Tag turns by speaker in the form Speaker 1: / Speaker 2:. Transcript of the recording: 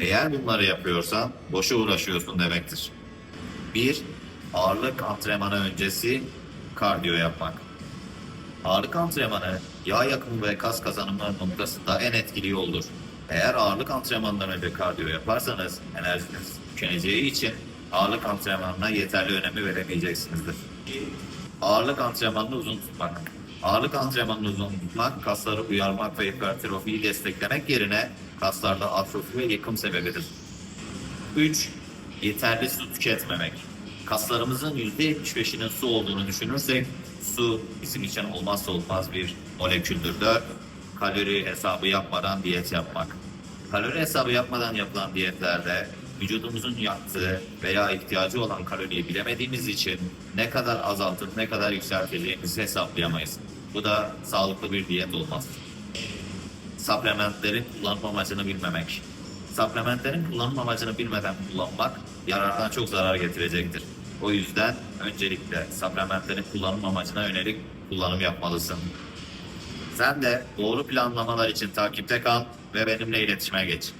Speaker 1: Eğer bunları yapıyorsan boşa uğraşıyorsun demektir. 1. Ağırlık antrenmanı öncesi kardiyo yapmak. Ağırlık antrenmanı yağ yakımı ve kas kazanımı noktasında en etkili yoldur. Eğer ağırlık antrenmanından önce kardiyo yaparsanız enerjiniz tükeneceği için ağırlık antrenmanına yeterli önemi veremeyeceksinizdir. Ağırlık antrenmanını uzun tutmak. Ağırlık antrenmanını uzun tutmak, kasları uyarmak ve hipertrofiyi desteklemek yerine kaslarda atrofi ve yıkım sebebidir. 3. Yeterli su tüketmemek. Kaslarımızın %75'inin su olduğunu düşünürsek, su bizim için olmazsa olmaz bir moleküldür. 4. Kalori hesabı yapmadan diyet yapmak. Kalori hesabı yapmadan yapılan diyetlerde vücudumuzun yaktığı veya ihtiyacı olan kaloriyi bilemediğimiz için ne kadar azaltıp ne kadar yükselteceğimizi hesaplayamayız. Bu da sağlıklı bir diyet olmaz. Supplementlerin kullanım amacını bilmemek. Supplementlerin kullanım amacını bilmeden kullanmak yarardan çok zarar getirecektir. O yüzden öncelikle supplementlerin kullanım amacına yönelik kullanım yapmalısın. Sen de doğru planlamalar için takipte kal ve benimle iletişime geç.